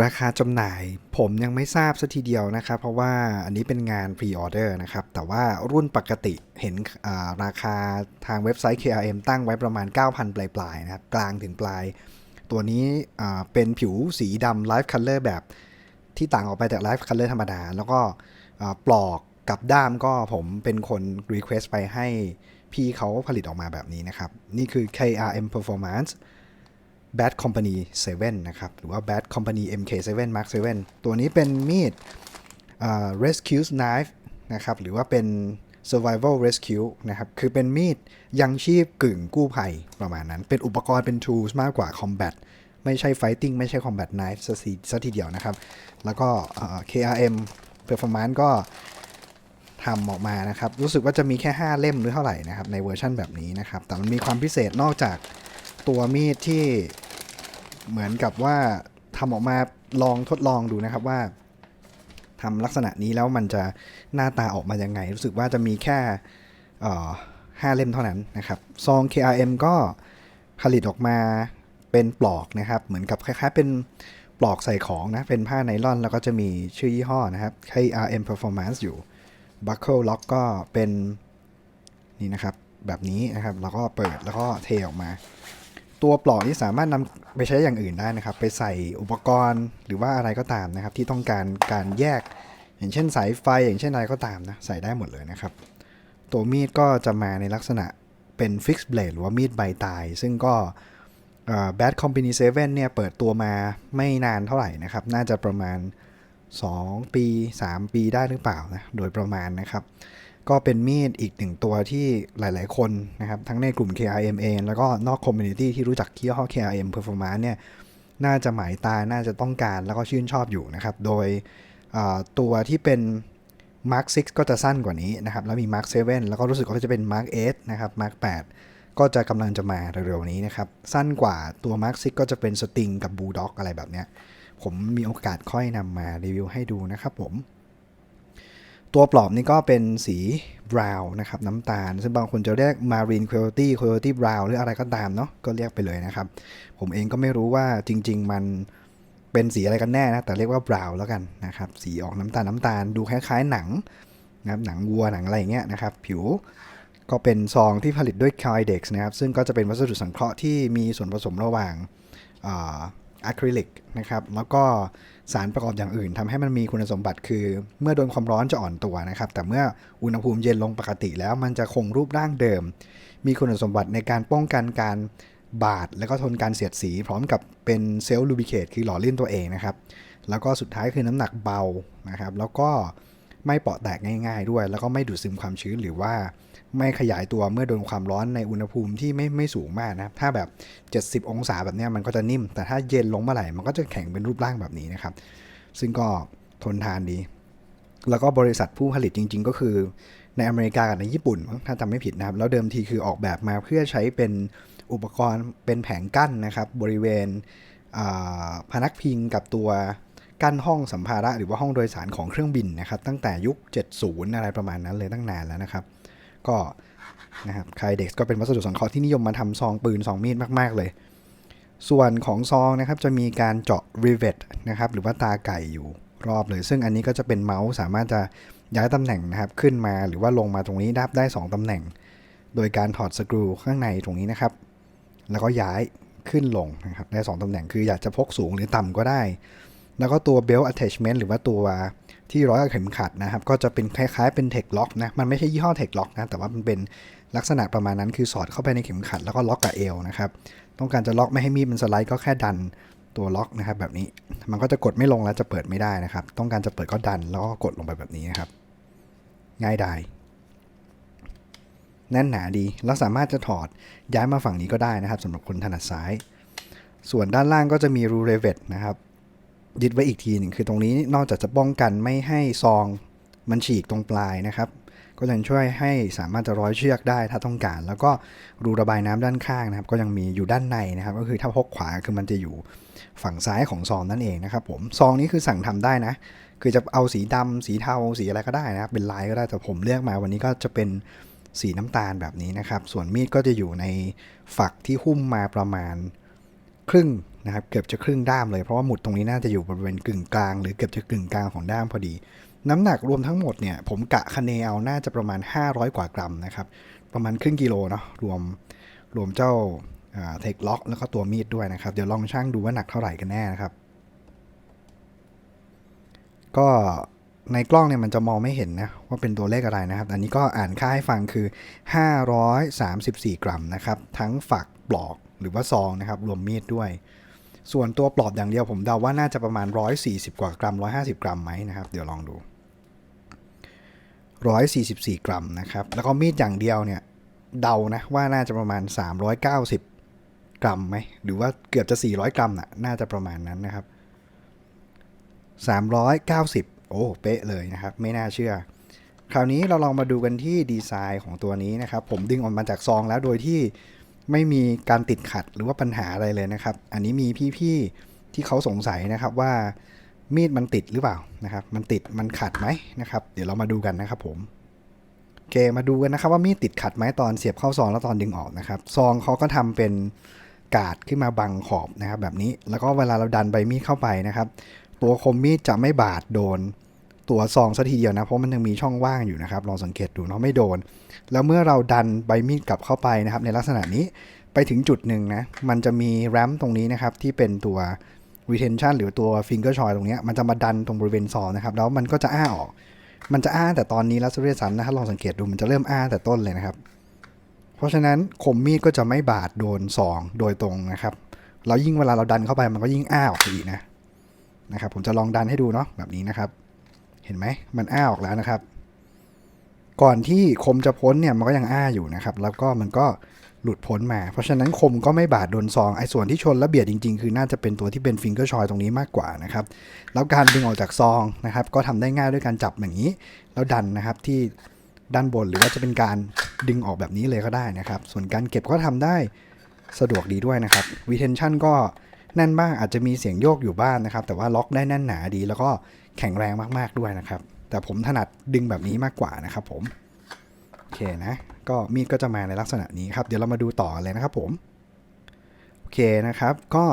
ราคาจำหน่ายผมยังไม่ทราบสัทีเดียวนะครับ เพราะว่าอันนี้เป็นงานพรีออเดอร์นะครับ แต่ว่ารุ่นปกติเห็นราคาทางเว็บไซต์ KRM ตั้งไว้ประมาณ 9,000 ปลายๆนะครับ กลางถึงปลาย ตัวนี้เป็นผิวสีดำ Live Color แบบที่ต่างออกไปจาก Live Color ธรรมดา แล้วก็ปลอกกับด้ามก็ผมเป็นคน Request ไปให้พี่เขาผลิตออกมาแบบนี้นะครับ นี่คือ KRM Performance Bad Company 7 นะครับ หรือว่า Bad Company MK7 Mark 7 ตัวนี้เป็นมีด Rescue Knife นะครับ หรือว่าเป็น Survival Rescue นะครับ คือเป็นมีดยังชีพกึ่งกู้ภัยประมาณนั้น เป็นอุปกรณ์เป็น tools มากกว่า combat ไม่ใช่ fighting ไม่ใช่ combat knife ซะทีซะทีเดียวนะครับ แล้วก็ KRM Performance ก็ทำออกมานะครับ รู้สึกว่าจะมีแค่ 5 เล่มหรือเท่าไหร่นะครับ ในเวอร์ชั่นแบบนี้นะครับ แต่มันมีความพิเศษนอกจาก ตัวมีดที่เหมือนกับว่าทำออกมาลองทดลองดูนะครับว่าทำลักษณะนี้แล้วมันจะหน้าตาออกมายังไง รู้สึกว่าจะมีแค่ห้าเล่มเท่านั้นนะครับซอง KRM ก็ผลิตออกมาเป็นปลอกนะครับ เหมือนกับคล้ายๆเป็นปลอกใส่ของนะ เป็นผ้าไนลอน แล้วก็จะมีชื่อยี่ห้อนะครับ KRM Performance อยู่ Buckle Lock ก็เป็นนี่นะครับ แบบนี้นะครับ แล้วก็เปิดแล้วก็เทออกมา ตัวปลอกนี้สามารถนำไปใช้อย่างอื่นได้นะครับ ไปใส่อุปกรณ์หรือว่าอะไรก็ตามนะครับ ที่ต้องการการแยก อย่างเช่นสายไฟอย่างเช่นอะไรก็ตามนะใส่ได้หมดเลยนะครับ ตัวมีดก็จะมาในลักษณะเป็น Fixed Blade หรือว่ามีดใบตาย ซึ่งก็เอ่อ Bad Company 7เนี่ยเปิดตัวมาไม่นานเท่าไหร่นะครับ น่าจะประมาณ 2 ปี 3 ปีได้หรือเปล่านะโดยประมาณนะครับ ก็เป็นมีดอีกหนึ่งตัวที่หลาย ๆ คนนะครับ ทั้งในกลุ่ม KRM เองแล้วก็นอกคอมมูนิตี้ที่รู้จักยี่ห้อ KRM Performance เนี่ย น่าจะหมายตา น่าจะต้องการแล้วก็ชื่นชอบอยู่นะครับ โดยตัวที่เป็น Mark 6 ก็จะสั้นกว่านี้นะครับ แล้วมี Mark 7 แล้วก็รู้สึกว่าจะเป็น Mark 8นะครับ Mark 8 ก็จะกำลังจะมาเร็ว ๆ นี้นะครับ สั้นกว่าตัว Mark 6 ก็จะเป็นสติงกับ Bulldog อะไรแบบเนี้ยผมมีโอกาสค่อยนำมารีวิวให้ดูนะครับผม ตัวปลอบนี่ก็เป็นสีบราวน์นะครับน้ำตาล ซึ่งบางคนจะเรียก Marine Quality Quality Brown หรืออะไรก็ตามเนาะก็เรียกไปเลยนะครับ ผมเองก็ไม่รู้ว่าจริง ๆ มันเป็นสีอะไรกันแน่นะ แต่เรียกว่าบราวน์แล้วกันนะครับ สีออกน้ำตาลน้ำตาลดูคล้ายๆหนังนะครับหนังวัวหนังอะไรอย่างเงี้ยนะครับ ผิวก็เป็นซองที่ผลิตด้วย c a i d e x นะครับ ซึ่งก็จะเป็นวัสดุสังเคราะห์ที่มีส่วนผสมระหว่างอะคริลิกนะครับ แล้วก็ สารประกอบอย่างอื่นทำให้มันมีคุณสมบัติคือ เมื่อโดนความร้อนจะอ่อนตัวนะครับ แต่เมื่ออุณหภูมิเย็นลงปกติแล้วมันจะคงรูปร่างเดิม มีคุณสมบัติในการป้องกันการบาดแล้วก็ทนการเสียดสี พร้อมกับเป็นเซลล์ลูบิเคตคือหล่อลื่นตัวเองนะครับ แล้วก็สุดท้ายคือน้ำหนักเบานะครับ แล้วก็ไม่เปราะแตกง่าย ๆ ด้วย แล้วก็ไม่ดูดซึมความชื้นหรือว่า ไม่ขยายตัวเมื่อโดนความร้อนในอุณหภูมิที่ไม่ไม่สูงมากนะครับถ้าแบบ 70 องศาแบบนี้มันก็จะนิ่ม แต่ถ้าเย็นลงเมื่อไหร่มันก็จะแข็งเป็นรูปร่างแบบนี้นะครับ ซึ่งก็ทนทานดี แล้วก็บริษัทผู้ผลิตจริง ๆ ก็คือในอเมริกากับในญี่ปุ่นถ้าจำไม่ผิดนะครับ แล้วเดิมทีคือออกแบบมาเพื่อใช้เป็นอุปกรณ์เป็นแผงกั้นนะครับ บริเวณพนักพิงกับตัวกั้นห้องสัมภาระหรือว่าห้องโดยสารของเครื่องบินนะครับ ตั้งแต่ยุค 70 อะไรประมาณนั้นเลยตั้งนานแล้วนะครับ ก็นะครับไคเด็กก็เป็นวัสดุสังเคราะห์ที่นิยมมาทำซองปืนซองมีดมาก ๆ เลย ส่วนของซองนะครับจะมีการเจาะ rivet นะครับหรือว่าตาไก่อยู่รอบเลย ซึ่งอันนี้ก็จะเป็นเมาส์สามารถจะย้ายตำแหน่งนะครับขึ้นมาหรือว่าลงมาตรงนี้ได้ได้ 2ตำแหน่ง โดยการถอดสกรูข้างในตรงนี้นะครับ แล้วก็ย้ายขึ้นลงนะครับได้ 2ตำแหน่งคืออยากจะพกสูงหรือต่ำก็ได้ แล้วก็ตัว belt attachment หรือว่าตัวที่ร้อยกับเข็มขัดนะครับ ก็จะเป็นคล้ายๆเป็น tech lock นะ มันไม่ใช่ยี่ห้อ tech lock นะ แต่ว่ามันเป็นลักษณะประมาณนั้น คือสอดเข้าไปในเข็มขัดแล้วก็ล็อกกับเอวนะครับ ต้องการจะล็อกไม่ให้มีดมันสไลด์ก็แค่ดันตัวล็อกนะครับ แบบนี้ มันก็จะกดไม่ลงแล้วจะเปิดไม่ได้นะครับ ต้องการจะเปิดก็ดันแล้วก็กดลงไปแบบนี้นะครับ ง่ายดายแน่นหนาดี แล้วสามารถจะถอดย้ายมาฝั่งนี้ก็ได้นะครับสำหรับคนถนัดซ้าย ส่วนด้านล่างก็จะมีรูเรเวตนะครับ ยึดไว้อีกทีหนึ่งคือตรงนี้นอกจากจะป้องกันไม่ให้ซองมันฉีกตรงปลายนะครับ ก็ยังช่วยให้สามารถจะร้อยเชือกได้ถ้าต้องการ แล้วก็รูระบายน้ำด้านข้างนะครับ ก็ยังมีอยู่ด้านในนะครับ ก็คือถ้าพกขวาคือมันจะอยู่ฝั่งซ้ายของซองนั่นเองนะครับผมซองนี้คือสั่งทำได้นะ คือจะเอาสีดำสีเทาสีอะไรก็ได้นะครับเป็นลายก็ได้แต่ผมเลือกมาวันนี้ก็จะเป็นสีน้ำตาลแบบนี้นะครับ ส่วนมีดก็จะอยู่ในฝักที่หุ้มมาประมาณครึ่ง นะครับเกือบจะครึ่งด้ามเลยเพราะว่าหมุดตรงนี้น่าจะอยู่บริเวณกึ่งกลาง หรือเกือบจะกึ่งกลางของด้ามพอดี น้ำหนักรวมทั้งหมดเนี่ยผมกะคะเนเอาน่าจะประมาณ 500 กว่ากรัมนะครับประมาณครึ่งกิโลเนาะรวมรวมเจ้าเทคล็อกแล้วก็ตัวมีดด้วยนะครับเดี๋ยวลองช่างดูว่าหนักเท่าไหร่กันแน่นะครับ ก็ในกล้องเนี่ยมันจะมองไม่เห็นนะว่าเป็นตัวเลขอะไรนะครับ อันนี้ก็อ่านค่าให้ฟังคือ 534 กรัมนะครับ ทั้งฝักปลอกหรือว่าซองนะครับ รวมมีดด้วย ส่วนตัวปลอกอย่างเดียวผมเดาว่าน่าจะประมาณ 140 กว่ากรัม 150 กรัมไหมนะครับ เดี๋ยวลองดู 144 กรัมนะครับ แล้วก็มีดอย่างเดียวเนี่ย เดานะว่าน่าจะประมาณ 390 กรัมไหม หรือว่าเกือบจะ 400 กรัมน่ะ น่าจะประมาณนั้นนะครับ 390 โอ้ เป๊ะเลยนะครับ ไม่น่าเชื่อ คราวนี้เราลองมาดูกันที่ดีไซน์ของตัวนี้นะครับ ผมดึงออกมาจากซองแล้วโดยที่ ไม่มีการติดขัดหรือว่าปัญหาอะไรเลยนะครับ อันนี้มีพี่ๆที่เขาสงสัยนะครับว่ามีดมันติดหรือเปล่านะครับ มันติดมันขัดไหมนะครับ เดี๋ยวเรามาดูกันนะครับผมโอเคมาดูกันนะครับว่ามีดติดขัดไหมตอนเสียบเข้าซองแล้วตอนดึงออกนะครับ ซองเขาก็ทำเป็นกาดขึ้นมาบังขอบนะครับ แบบนี้แล้วก็เวลาเราดันใบมีดเข้าไปนะครับ ตัวคมมีดจะไม่บาดโดน ตัวซองซะทีเดียวนะ เพราะมันยังมีช่องว่างอยู่นะครับ ลองสังเกตดูเนาะไม่โดน แล้วเมื่อเราดันใบมีดกลับเข้าไปนะครับ ในลักษณะนี้ไปถึงจุดหนึ่งนะมันจะมีแรมตรงนี้นะครับที่เป็นตัว retention หรือตัว finger choy ตรงนี้มันจะมาดันตรงบริเวณซองนะครับแล้วมันก็จะอ้าออก มันจะอ้าแต่ตอนนี้ล้วเรียซ้ำนะถ้าลองสังเกตดูมันจะเริ่มอ้าแต่ต้นเลยนะครับ เพราะฉะนั้นคมมีดก็จะไม่บาดโดนซองโดยตรงนะครับแล้วยิ่งเวลาเราดันเข้าไปมันก็ยิ่งอ้าออกไปอีกนะนะครับผมจะลองดันให้ดูเนาะแบบนี้นะครับ เห็นไหมมันอ้าออกแล้วนะครับ ก่อนที่คมจะพ้นเนี่ยมันก็ยังอ้าอยู่นะครับ แล้วก็มันก็หลุดพ้นมา เพราะฉะนั้นคมก็ไม่บาดโดนซองไอ้ส่วนที่ชนและเบียดจริง ๆ คือน่าจะเป็นตัวที่เป็นฟิงเกอร์ชอยตรงนี้มากกว่านะครับ แล้วการดึงออกจากซองนะครับ ก็ทำได้ง่ายด้วยการจับอย่างนี้ แล้วดันนะครับที่ด้านบนหรือว่าจะเป็นการดึงออกแบบนี้เลยก็ได้นะครับ ส่วนการเก็บก็ทำได้สะดวกดีด้วยนะครับ retention ก็แน่นบ้างอาจจะมีเสียงโยกอยู่บ้างนนะครับ แต่ว่าล็อกได้แน่นหนาดี แล้วก็ แข็งแรงมากๆด้วยนะครับ แต่ผมถนัดดึงแบบนี้มากกว่านะครับผม โอเคนะ ก็มีดก็จะมาในลักษณะนี้ครับ เดี๋ยวเรามาดูต่อเลยนะครับผม โอเคนะครับ ก็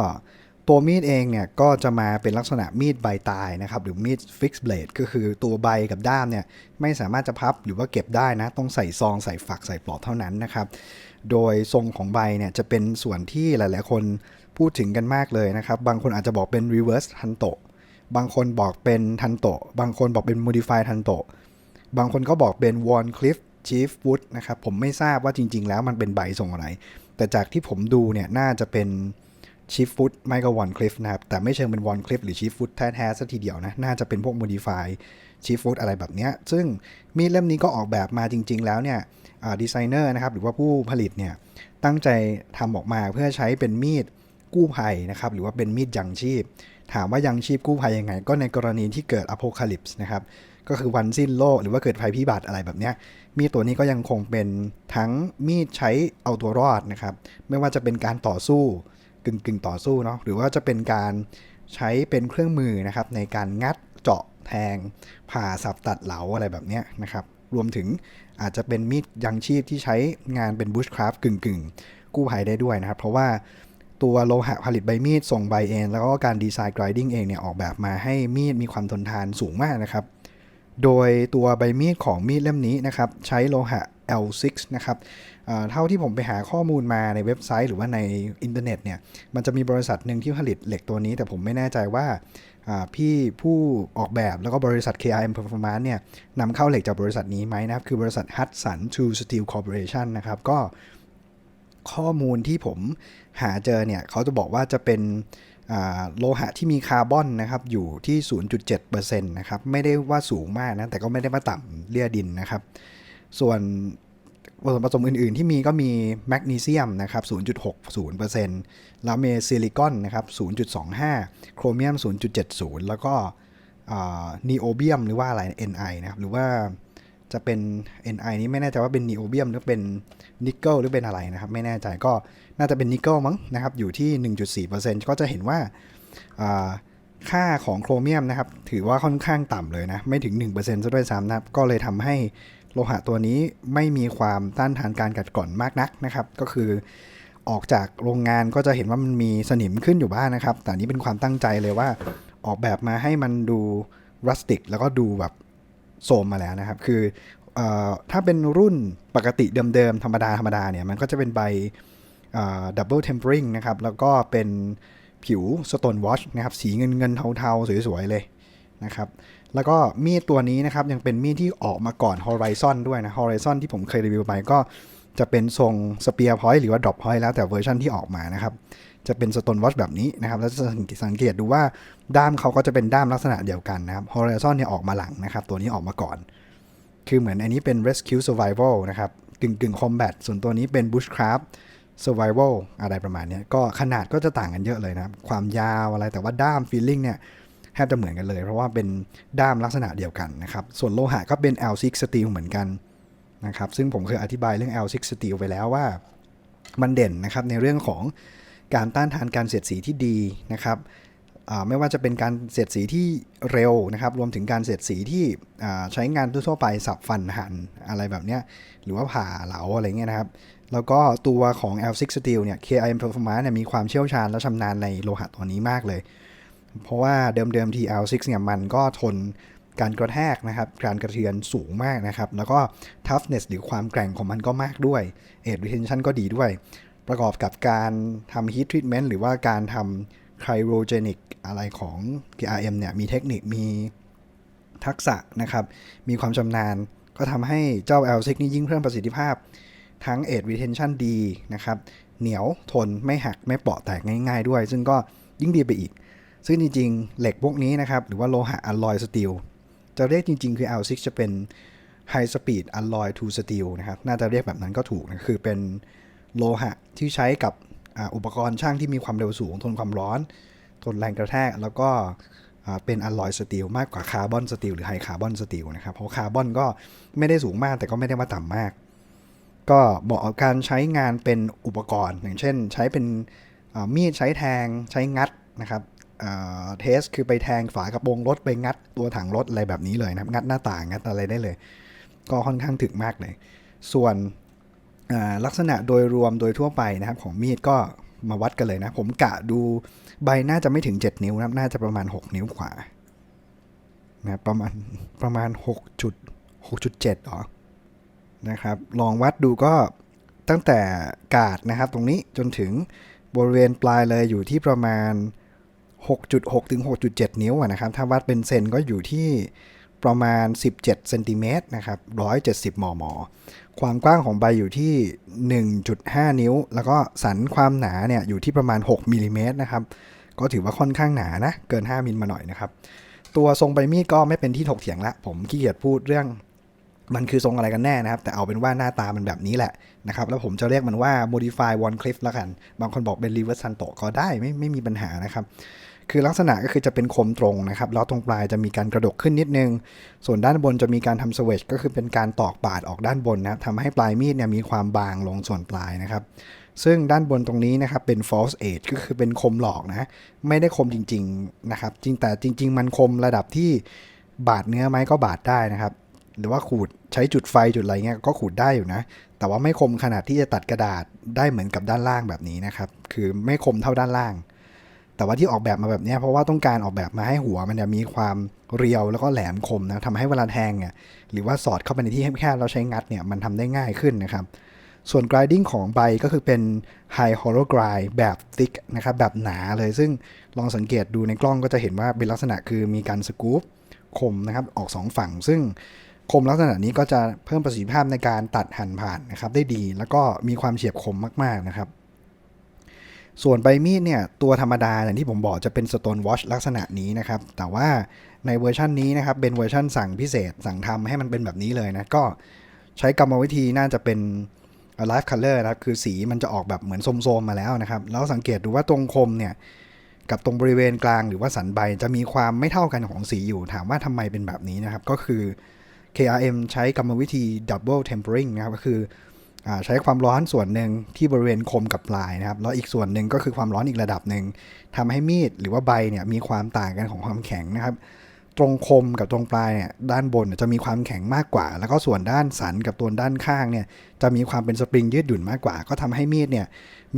ตัวมีดเองเนี่ยก็จะมาเป็นลักษณะมีดใบตายนะครับหรือมีดฟิกซ์เบลดก็คือตัวใบกับด้ามเนี่ยไม่สามารถจะพับหรือว่าเก็บได้นะ ต้องใส่ซองใส่ฝักใส่ปลอกเท่านั้นนะครับ โดยทรงของใบเนี่ยจะเป็นส่วนที่หลาย ๆ คนพูดถึงกันมากเลยนะครับ บางคนอาจจะบอกเป็น reverse ทันโต บางคนบอกเป็นทันโตบางคนบอกเป็น modify ทันโตบางคนก็บอกเป็น Warn Cliff Chief Wood นะครับ ผมไม่ทราบว่าจริง ๆ แล้วมันเป็นใบทรงอะไร แต่จากที่ผมดูเนี่ยน่าจะเป็น Chief Wood ไม่ก็ Warn Cliff นะครับ แต่ไม่เชิงเป็น Warn Cliff หรือ Chief Wood แท้ๆซะทีเดียวนะ น่าจะเป็นพวก modify Chief Wood อะไรแบบเนี้ยซึ่งมีดเล่มนี้ก็ออกแบบมาจริง ๆ แล้วเนี่ยดีไซเนอร์นะครับหรือว่าผู้ผลิตเนี่ยตั้งใจทำออกมาเพื่อใช้เป็นมีดกู้ภัยนะครับหรือว่าเป็นมีดยังชีพ ถามว่ายังชีพกู้ภัยยังไง ก็ในกรณีที่เกิดอโพคาลิปส์นะครับ ก็คือวันสิ้นโลกหรือว่าเกิดภัยพิบัติอะไรแบบเนี้ยมีตัวนี้ก็ยังคงเป็นทั้งมีดใช้เอาตัวรอดนะครับ ไม่ว่าจะเป็นการต่อสู้กึ่งกึ่งต่อสู้เนาะหรือว่าจะเป็นการใช้เป็นเครื่องมือนะครับ ในการงัดเจาะแทง ผ่าสับตัดเหลาอะไรแบบเนี้ยนะครับ รวมถึงอาจจะเป็นมีดยังชีพที่ใช้งานเป็นบูชคราฟกึ่งกึ่งกู้ภัยได้ด้วยนะครับ เพราะว่า ตัวโลหะผลิตใบมีดส่งใบเอง แล้วก็การดีไซน์กรายดิ้งเองเนี่ยออกแบบมาให้มีดมีความทนทานสูงมากนะครับ โดยตัวใบมีดของมีดเล่มนี้นะครับใช้โลหะ L6 นะครับเท่าที่ผมไปหาข้อมูลมาในเว็บไซต์หรือว่าในอินเทอร์เน็ตเนี่ย มันจะมีบริษัทหนึ่งที่ผลิตเหล็กตัวนี้ แต่ผมไม่แน่ใจว่าพี่ผู้ออกแบบแล้วก็บริษัท KRM Performance เนี่ยนำเข้าเหล็กจากบริษัทนี้ไหมนะครับ คือบริษัท Hudson Tool Steel Corporation นะครับ ก็ ข้อมูลที่ผมหาเจอเนี่ยเขาจะบอกว่าจะเป็นโลหะที่มีคาร์บอนนะครับอยู่ที่ 0.7%นะครับไม่ได้ว่าสูงมากนะแต่ก็ไม่ได้มาต่ำเลี่ยดินนะครับส่วนส่วนผสมอื่น ๆ ที่มีก็มีแมกนีเซียมนะครับ 0.60%แล้วมีซิลิคอนนะครับ 0.25 โครเมียม 0.70 แล้วก็นีโอเบียมหรือว่าอะไร Ni นะครับหรือว่า จะเป็น Ni นี้ไม่แน่ใจว่าเป็นนีโอเบียมหรือเป็นนิกเกิลหรือเป็นอะไรนะครับ ไม่แน่ใจก็น่าจะเป็นนิกเกิลมั้งนะครับ อยู่ที่ 1.4%ก็จะเห็นว่าค่าของโครเมียมนะครับ ถือว่าค่อนข้างต่ำเลยนะ ไม่ถึง 1%ซะด้วยซ้ำนะครับ ก็เลยทำให้โลหะตัวนี้ไม่มีความต้านทานการกัดกร่อนมากนักนะครับ ก็คือออกจากโรงงานก็จะเห็นว่ามันมีสนิมขึ้นอยู่บ้างนะครับ แต่นนี้เป็นความตั้งใจเลยว่าออกแบบมาให้มันดูรัสติกแล้วก็ดูแบบ โสมมาแล้วนะครับ คืออถ้าเป็นรุ่นปกติเดิมๆ ธรรมดาธรรมดาเนี่ย มันก็จะเป็นใบดับเบิลเทมเปอริงนะครับ แล้วก็เป็นผิวสโตนวอชนะครับ สีเงินเงินๆเทาๆ สวยๆ เลยนะครับ แล้วก็มีดตัวนี้นะครับ ยังเป็นมีดที่ออกมาก่อน Horizon ด้วยนะ Horizon ที่ผมเคยรีวิวไปก็จะเป็นทรงสเปียร์พอยต์หรือว่าดรอปพอยต์แล้วแต่เวอร์ชันที่ออกมานะครับ จะเป็นสโตนวอชแบบนี้นะครับแล้วจะสังเกตดูว่าด้ามเขาก็จะเป็นด้ามลักษณะเดียวกันนะครับ Horizon เนี่ยออกมาหลังนะครับ ตัวนี้ออกมาก่อน คือเหมือนอันนี้เป็น Rescue Survival นะครับกึ่งกึ่ง Combat ส่วนตัวนี้เป็น Bushcraft Survival อะไรประมาณนี้ก็ขนาดก็จะต่างกันเยอะเลยนะคความยาวอะไรแต่ว่าด้าม Feeling เนี่ยแทบจะเหมือนกันเลย เพราะว่าเป็นด้ามลักษณะเดียวกันนะครับ ส่วนโลหะก็เป็น L6 Steel เหมือนกันนะครับ ซึ่งผมเคยอธิบายเรื่อง L6 Steel ไปแล้วว่า มันเด่นนะครับในเรื่องของ การต้านทานการเสียดสีที่ดีนะครับไม่ว่าจะเป็นการเสียดสีที่เร็วนะครับ รวมถึงการเสียดสีที่ใช้งานทั่วไปสับฟันหั่นอะไรแบบเนี้ยหรือว่าผ่าเหลาอะไรเงี้ยนะครับ แล้วก็ตัวของ L6 Steel เนี่ย KIM Performance เนี่ยมีความเชี่ยวชาญและชำนาญในโลหะตัวนี้มากเลย เพราะว่าเดิมๆ TL6 เนี่ยมันก็ทนการกระแทกนะครับ การกระเทือนสูงมากนะครับ แล้วก็ toughness หรือความแกร่งของมันก็มากด้วย edge retention ก็ดีด้วย ประกอบกับการทำ heat treatment หรือว่าการทำ cryogenic อะไรของ KRM เนี่ย มีเทคนิค มีทักษะนะครับ มีความชำนาญ ก็ทำให้เจ้า L6 นี่ยิ่งเพิ่มประสิทธิภาพ ทั้ง edge retention ดีนะครับ เหนียวทนไม่หักไม่เปราะแตกง่ายๆด้วย ซึ่งก็ยิ่งดีไปอีก ซึ่งจริงๆ เหล็กพวกนี้นะครับ หรือว่าโลหะอ l ลอยสตีล จะเรียกจริงๆ คือ L6 จะเป็น High Speed Alloy to Steel นะครับ น่าจะเรียกแบบนั้นก็ถูกนะ คือเป็น โลหะที่ใช้กับอุปกรณ์ช่างที่มีความเร็วสูง ทนความร้อน ทนแรงกระแทก แล้วก็เป็นอ l ลอยสตีลมากกว่าคาร์บอนสตีลหรือไฮคาร์บอนสตีลนะครับ เพราะคาร์บอนก็ไม่ได้สูงมากแต่ก็ไม่ได้ว่าต่ำมาก ก็เหมาะกับการใช้งานเป็นอุปกรณ์ อย่างเช่น ใช้เป็นมีดใช้แทงใช้งัดนะครับเทสคือไปแทงฝากระโปรงรถไปงัดตัวถังรถอะไรแบบนี้เลยนะงัดหน้าต่างงัดอะไรได้เลย ก็ค่อนข้างถึกมากเลย ส่วน ลักษณะโดยรวมโดยทั่วไปนะครับ ของมีดก็มาวัดกันเลยนะ ผมกะดูใบน่าจะไม่ถึง 7 นิ้วนะครับ น่าจะประมาณ 6 นิ้วกว่านะประมาณประมาณ 6 จุด6.7หรอนะครับ ลองวัดดูก็ตั้งแต่กาดนะครับ ตรงนี้จนถึงบริเวณปลายเลยอยู่ที่ประมาณ 6.6 ถึง 6.7 นิ้วนะครับ ถ้าวัดเป็นเซนก็อยู่ที่ ประมาณ 17เซนติเมตรนะครับ170 มม ความกว้างของใบอยู่ที่ 1.5 นิ้ว แล้วก็สันความหนาเนี่ยอยู่ที่ประมาณ 6มิลลิเมตรนะครับ ก็ถือว่าค่อนข้างหนานะ เกิน 5มิลมาหน่อยนะครับ ตัวทรงใบมีดก็ไม่เป็นที่ถกเถียงละ ผมขี้เกียจพูดเรื่อง มันคือทรงอะไรกันแน่นะครับ แต่เอาเป็นว่าหน้าตามันแบบนี้แหละนะครับ แล้วผมจะเรียกมันว่า modify one cliff แล้วกัน บางคนบอกเป็น reverse santo ก็ได้ไม่ไม่มีปัญหานะครับ คือลักษณะก็คือจะเป็นคมตรงนะครับแล้วตรงปลายจะมีการกระดกขึ้นนิดนึง ส่วนด้านบนจะมีการทำสเวชก็คือเป็นการตอกปาดออกด้านบนนะครับทำให้ปลายมีดเนี่ยมีความบางลงส่วนปลายนะครับ ซึ่งด้านบนตรงนี้นะครับเป็น false edge ก็คือเป็นคมหลอกนะไม่ได้คมจริงๆนะครับจริงแต่จริง ๆ มันคมระดับที่บาดเนื้อไหมก็บาดได้นะครับ หรือว่าขูดใช้จุดไฟจุดอะไรเงี้ยก็ขูดได้อยู่นะ แต่ว่าไม่คมขนาดที่จะตัดกระดาษได้เหมือนกับด้านล่างแบบนี้นะครับ คือไม่คมเท่าด้านล่าง แต่ว่าที่ออกแบบมาแบบนี้เพราะว่าต้องการออกแบบมาให้หัวมันเนี่ยมีความเรียวแล้วก็แหลมคมนะทำให้เวลาแทงเนี่ยหรือว่าสอดเข้าไปในที่แคบๆเราใช้งัดเนี่ยมันทำได้ง่ายขึ้นนะครับ ส่วน grinding ของใบก็คือเป็น high hollow grind แบบ thick นะครับแบบหนาเลยซึ่งลองสังเกตดูในกล้องก็จะเห็นว่าเป็นลักษณะคือมีการสกู๊ปคมนะครับออกสองฝั่ง ซึ่งคมลักษณะนี้ก็จะเพิ่มประสิทธิภาพในการตัดหั่นผ่านนะครับได้ดีแล้วก็มีความเฉียบคมมากๆนะครับ ส่วนใบมีดเนี่ยตัวธรรมดาอย่างที่ผมบอกจะเป็น Stone Watch ลักษณะนี้นะครับ แต่ว่าในเวอร์ชันนี้นะครับเป็นเวอร์ชันสั่งพิเศษสั่งทำให้มันเป็นแบบนี้เลยนะ ก็ใช้กรรมวิธีน่าจะเป็น Live Color นะครับคือสีมันจะออกแบบเหมือนโสมๆมาแล้วนะครับ แล้วสังเกตดูว่าตรงคมเนี่ยกับตรงบริเวณกลางหรือว่าสันใบจะมีความไม่เท่ากันของสีอยู่ถามว่าทำไมเป็นแบบนี้นะครับ ก็คือ KRM ใช้กรรมวิธี Double Tempering นะครับก็คือ ใช้ความร้อนส่วนหนึ่งที่บริเวณคมกับปลายนะครับแล้วอีกส่วนหนึ่งก็คือความร้อนอีกระดับหนึ่งทำให้มีดหรือว่าใบเนี่ยมีความต่างกันของความแข็งนะครับ ตรงคมกับตรงปลายเนี่ยด้านบนจะมีความแข็งมากกว่า แล้วก็ส่วนด้านสันกับตัวด้านข้างเนี่ยจะมีความเป็นสปริงยืดหยุ่นมากกว่า ก็ทำให้มีดเนี่ย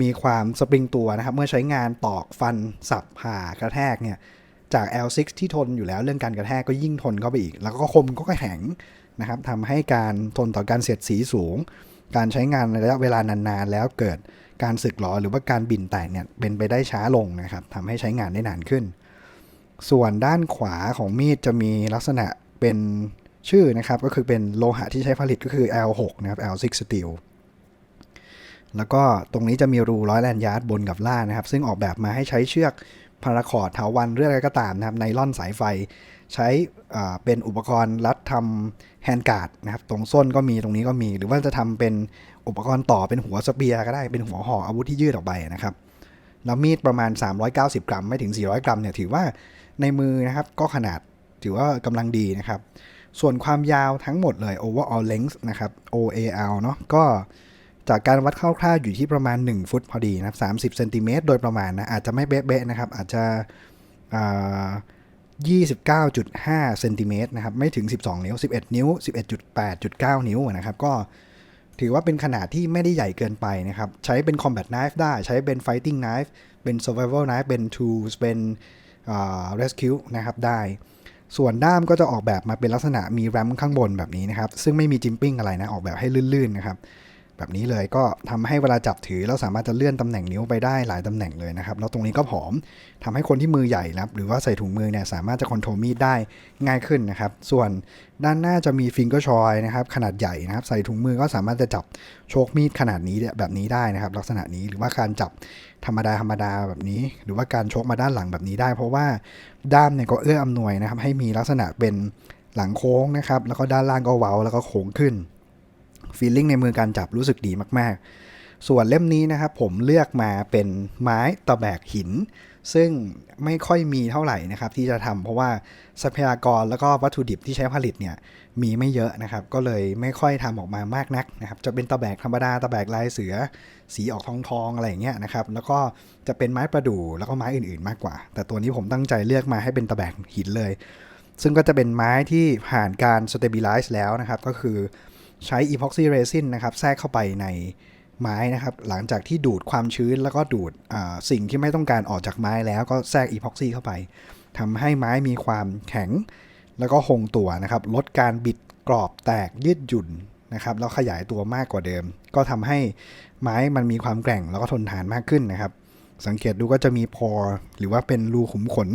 มีความสปริงตัวนะครับ เมื่อใช้งานตอกฟันสับผ่ากระแทกเนี่ยจาก L6 ที่ทนอยู่แล้วเรื่องการกระแทกก็ยิ่งทนเข้าไปอีก แล้วก็คมก็แข็งนะครับทำให้การทนต่อการเสียดสีสูง การใช้งานระยะเวลานานๆ แล้วเกิดการสึกหรอหรือว่าการบินแตกเนี่ยเป็นไปได้ช้าลงนะครับทำให้ใช้งานได้นานขึ้น ส่วนด้านขวาของมีดจะมีลักษณะเป็นชื่อนะครับก็คือเป็นโลหะที่ใช้ผลิตก็คือ L6 นะครับ L6 Steel แล้วก็ตรงนี้จะมีรูร้อยแลนยาร์ดบนกับล่างนะครับ ซึ่งออกแบบมาให้ใช้เชือก พาราคอร์ดเถาวันเรื่องอะไรก็ตามนะครับไนล่อนสายไฟ ใช้เป็นอุปกรณ์รัดทำแฮนด์การ์ดนะครับตรงส้นก็มีตรงนี้ก็มี หรือว่าจะทำเป็นอุปกรณ์ต่อเป็นหัวสเปียร์ก็ได้เป็นหัวห่ออาวุธที่ยืดออกไปนะครับแล้วมีดประมาณ 390 กรัม ไม่ถึง 400 กรัมเนี่ยถือว่าในมือนะครับก็ขนาดถือว่ากำลังดีนะครับ ส่วนความยาวทั้งหมดเลย overall length นะครับ OAL เนาะก็ จากการวัดคร่าวๆอยู่ที่ประมาณ 1 ฟุตพอดีนะครับ30เซนติเมตรโดยประมาณนะอาจจะไม่เบ๊ะๆนะครับ อาจจะอ่า29.5เซนติเมตรนะครับไม่ถึง 12 นิ้ว 11 นิ้ว 11.8.9 นิ้วนะครับก็ถือว่าเป็นขนาดที่ไม่ได้ใหญ่เกินไปนะครับ ใช้เป็น combat knife ได้ใช้เป็น fighting knife เป็น survival knife เป็น tools เป็น rescue นะครับได้ ส่วนด้ามก็จะออกแบบมาเป็นลักษณะมีแรมข้างบนแบบนี้นะครับ ซึ่งไม่มีจิมปิ้งอะไรนะ ออกแบบให้ลื่นๆนะครับ แบบนี้เลยก็ทำให้เวลาจับถือเราสามารถจะเลื่อนตำแหน่งนิ้วไปได้หลายตำแหน่งเลยนะครับแล้วตรงนี้ก็ผอมทำให้คนที่มือใหญ่นะครับหรือว่าใส่ถุงมือเนี่ยสามารถจะคอนโทรลมีดได้ง่ายขึ้นนะครับ ส่วนด้านหน้าจะมีฟิงเกอร์ชอยนะครับขนาดใหญ่นะครับใส่ถุงมือก็สามารถจะจับโชคมีดขนาดนี้เนี่ยแบบนี้ได้นะครับ ลักษณะนี้หรือว่าการจับธรรมดาธรรมดาแบบนี้ หรือว่าการโชกมาด้านหลังแบบนี้ได้ เพราะว่าด้ามเนี่ยก็เอื้ออำนวยนะครับให้มีลักษณะเป็นหลังโค้งนะครับแล้วก็ด้านล่างก็เว้าแล้วก็โค้งขึ้น ฟีลลิ่งในมือการจับรู้สึกดีมากๆ ส่วนเล่มนี้นะครับผมเลือกมาเป็นไม้ตะแบกหิน ซึ่งไม่ค่อยมีเท่าไหร่นะครับที่จะทำเพราะว่าทรัพยากรแล้วก็วัตถุดิบที่ใช้ผลิตเนี่ยมีไม่เยอะนะครับ ก็เลยไม่ค่อยทำออกมามากนักนะครับ จะเป็นตะแบกธรรมดาตะแบกลายเสือ สีออกทองทองๆอะไรอย่างเงี้ยนะครับ แล้วก็จะเป็นไม้ประดู่แล้วก็ไม้อื่นๆ มากกว่า แต่ตัวนี้ผมตั้งใจเลือกมาให้เป็นตะแบกหินเลยซึ่งก็จะเป็นไม้ที่ผ่านการ stabilize แล้วนะครับ ก็คือ ใช้ epoxy resin นะครับแทรกเข้าไปในไม้นะครับ หลังจากที่ดูดความชื้นแล้วก็ดูดสิ่งที่ไม่ต้องการออกจากไม้แล้วก็แทรก epoxy เข้าไปทำให้ไม้มีความแข็ง แล้วก็คงตัวนะครับ ลดการบิดกรอบแตกยืดหยุ่นนะครับแล้วขยายตัวมากกว่าเดิม ก็ทำให้ไม้มันมีความแกร่งแล้วก็ทนทานมากขึ้นนะครับ สังเกตดูก็จะมีพอหรือว่าเป็นรูขุมขน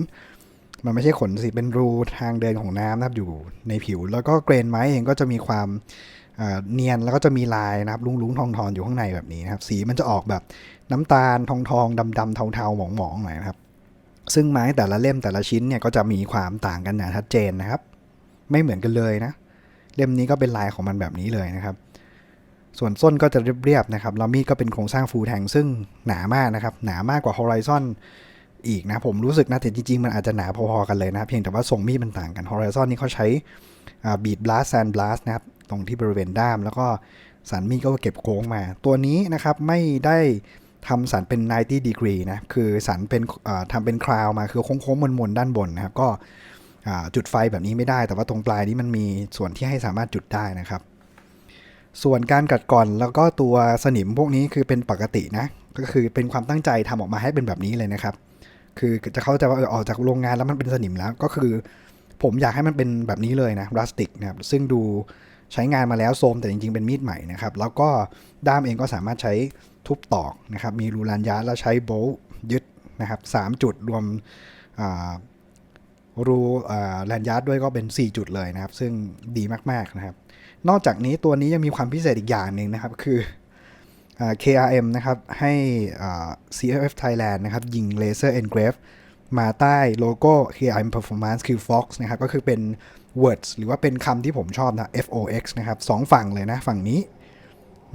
มันไม่ใช่ขนสิเป็นรูทางเดินของน้ำนะครับอยู่ในผิว แล้วก็เกรนไม้เองก็จะมีความ เนียนแล้วก็จะมีลายนะครับลุงลุงทองทองๆอยู่ข้างในแบบนี้นะครับ สีมันจะออกแบบน้ำตาลทองทองดำดำๆเทาเทาๆหมองหมองๆหน่อยนะครับ ซึ่งไม้แต่ละเล่มแต่ละชิ้นเนี่ยก็จะมีความต่างกันอย่างชัดเจนนะครับ ไม่เหมือนกันเลยนะ เล่มนี้ก็เป็นลายของมันแบบนี้เลยนะครับ ส่วนส้นก็จะเรียบๆนะครับแล้วมีดก็เป็นโครงสร้างฟูแทงซึ่งหนามากนะครับ หนามากกว่า Horizon อีกนะผมรู้สึกนะแต่จริงๆ มันอาจจะหนาพอๆกันเลยนะเพียงแต่ว่าทรงมีดมันต่างกัน Horizon นี่เขาใช้บีดบลัสแซนบลัสนะครับ ตรงที่บริเวณด้าม แล้วก็สันมีดก็เก็บโค้งมา ตัวนี้นะครับไม่ได้ทำสันเป็น 90 degree นะ คือสันเป็นทำเป็นคราวมา คือโค้งๆมนๆด้านบนนะครับ ก็จุดไฟแบบนี้ไม่ได้ แต่ว่าตรงปลายนี้มันมีส่วนที่ให้สามารถจุดได้นะครับ ส่วนการกัดก่อนแล้วก็ตัวสนิมพวกนี้คือเป็นปกตินะ ก็คือเป็นความตั้งใจทำออกมาให้เป็นแบบนี้เลยนะครับ คือจะเข้าใจว่าออกจากโรงงานแล้วมันเป็นสนิมแล้ว ก็คือ ผมอยากให้มันเป็นแบบนี้เลยนะพลาสติกนะครับ ซึ่งดู ใช้งานมาแล้วโซมแต่จริงๆ เป็นมีดใหม่นะครับ แล้วก็ด้ามเองก็สามารถใช้ทุบตอกนะครับ มีรูลานยาร์ดแล้วใช้โบลต์ยึดนะครับสามจุดรวมรูอ่าแลนยาร์ดด้วยก็เป็น 4 จุดเลยนะครับ ซึ่งดีมากๆนะครับ นอกจากนี้ตัวนี้ยังมีความพิเศษอีกอย่างหนึ่งนะครับ คืออ KRM นะครับให้ CFF Thailand นะครับ ยิง Laser Engrave มาใต้โลโก้ KRM Performance Q Fox นะครับ ก็คือเป็น words หรือว่าเป็นคำที่ผมชอบนะ FOX นะครับสองฝั่งเลยนะ ฝั่งนี้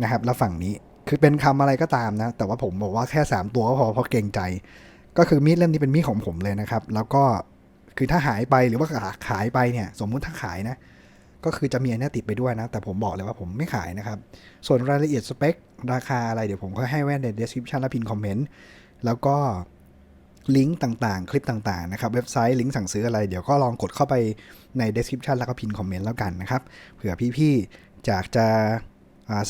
นะครับแล้วฝั่งนี้คือเป็นคำอะไรก็ตามนะ แต่ว่าผมบอกว่าแค่ 3 ตัวก็พอเพราะเกรงใจ ก็คือมีดเล่มนี้เป็นมีดของผมเลยนะครับ แล้วก็คือถ้าหายไปหรือว่าขายไปเนี่ย สมมุติถ้าขายนะ ก็คือจะมีอันนี้ติดไปด้วยนะ แต่ผมบอกเลยว่าผมไม่ขายนะครับ ส่วนรายละเอียดสเปค ราคาอะไรเดี๋ยวผมก็ให้ไว้ใน description และพินคอมเมนต์แล้วก็ ลิงก์ต่างๆ คลิปต่างๆ นะครับ เว็บไซต์ลิงก์สั่งซื้ออะไร เดี๋ยวก็ลองกดเข้าไปใน description แล้วก็พินคอมเมนต์แล้วกันนะครับเผื่อพี่ๆจากจะ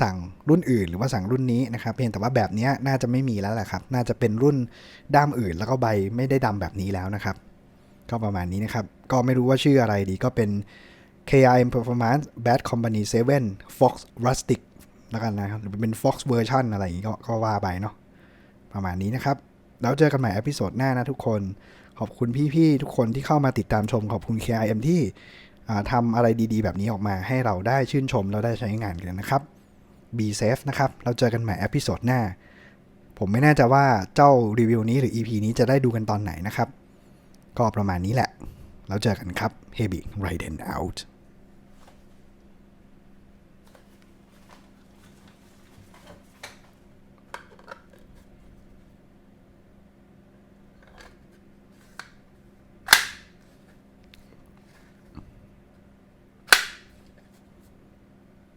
สั่งรุ่นอื่นหรือว่าสั่งรุ่นนี้นะครับเพียงแต่ว่าแบบนี้น่าจะไม่มีแล้วแหละครับ น่าจะเป็นรุ่นด้ามอื่น แล้วก็ใบไม่ได้ดำแบบนี้แล้วนะครับ ก็ประมาณนี้นะครับ ก็ไม่รู้ว่าชื่ออะไรดีก็เป็น KRM Performance Bad Company 7 Fox Rustic แล้วกันนะครับหรือเป็น Fox Version อะไรอย่างนี้ก็ว่าไปเนาะประมาณนี้นะครับ แล้วเจอกันใหม่เอพิโซดหน้านะทุกคน ขอบคุณพี่ๆทุกคนที่เข้ามาติดตามชม ขอบคุณ KRM ที่อ่าทำอะไรดีๆ แบบนี้ออกมาให้เราได้ชื่นชมแล้วได้ใช้งานกันนะครับ Be safe นะครับ เราเจอกันใหม่เอพิโซดหน้า ผมไม่แน่ใจว่าเจ้ารีวิวนี้หรือ EP นี้จะได้ดูกันตอนไหนนะครับ ก็ประมาณนี้แหละ แล้วเจอกันครับ Heavy Raiden out